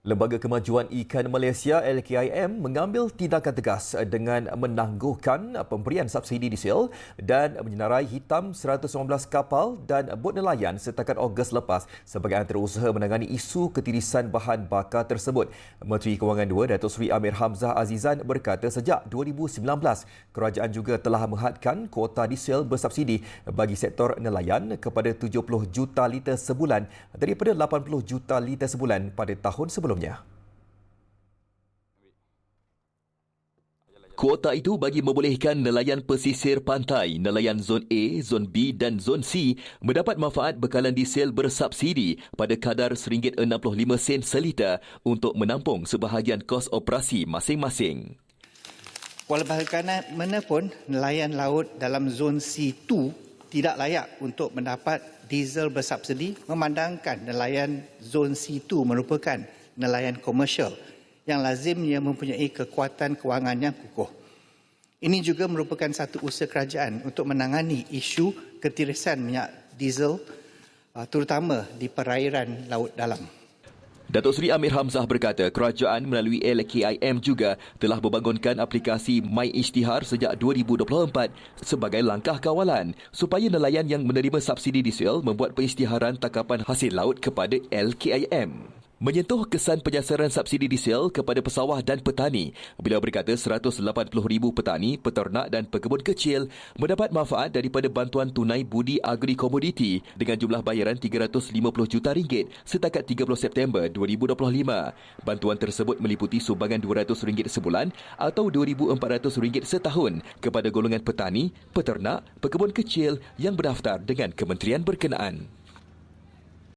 Lembaga Kemajuan Ikan Malaysia LKIM mengambil tindakan tegas dengan menangguhkan pemberian subsidi diesel dan menyenarai hitam 119 kapal dan bot nelayan setakat Ogos lepas sebagai antara usaha menangani isu ketirisan bahan bakar tersebut. Menteri Kewangan 2 Datuk Seri Amir Hamzah Azizan berkata sejak 2019 kerajaan juga telah menghadkan kuota diesel bersubsidi bagi sektor nelayan kepada 70 juta liter sebulan daripada 80 juta liter sebulan pada tahun sebelumnya sebelumnya. Kuota itu bagi membolehkan nelayan pesisir pantai, nelayan Zon A, Zon B dan Zon C mendapat manfaat bekalan diesel bersubsidi pada kadar RM1.65 seliter untuk menampung sebahagian kos operasi masing-masing. Walaupun mana pun nelayan laut dalam Zon C2 tidak layak untuk mendapat diesel bersubsidi memandangkan nelayan Zon C2 merupakan nelayan komersial yang lazimnya mempunyai kekuatan kewangan yang kukuh. Ini juga merupakan satu usaha kerajaan untuk menangani isu ketirisan minyak diesel uh, terutama di perairan laut dalam. Datuk Seri Amir Hamzah berkata kerajaan melalui LKIM juga telah membangunkan aplikasi My Ishtihar sejak 2024 sebagai langkah kawalan supaya nelayan yang menerima subsidi diesel membuat pengisytiharan takapan hasil laut kepada LKIM menyentuh kesan penyasaran subsidi diesel kepada pesawah dan petani. Beliau berkata 180,000 petani, peternak dan pekebun kecil mendapat manfaat daripada bantuan tunai budi agri komoditi dengan jumlah bayaran 350 juta ringgit setakat 30 September 2025. Bantuan tersebut meliputi sumbangan RM200 sebulan atau RM2,400 setahun kepada golongan petani, peternak, pekebun kecil yang berdaftar dengan kementerian berkenaan.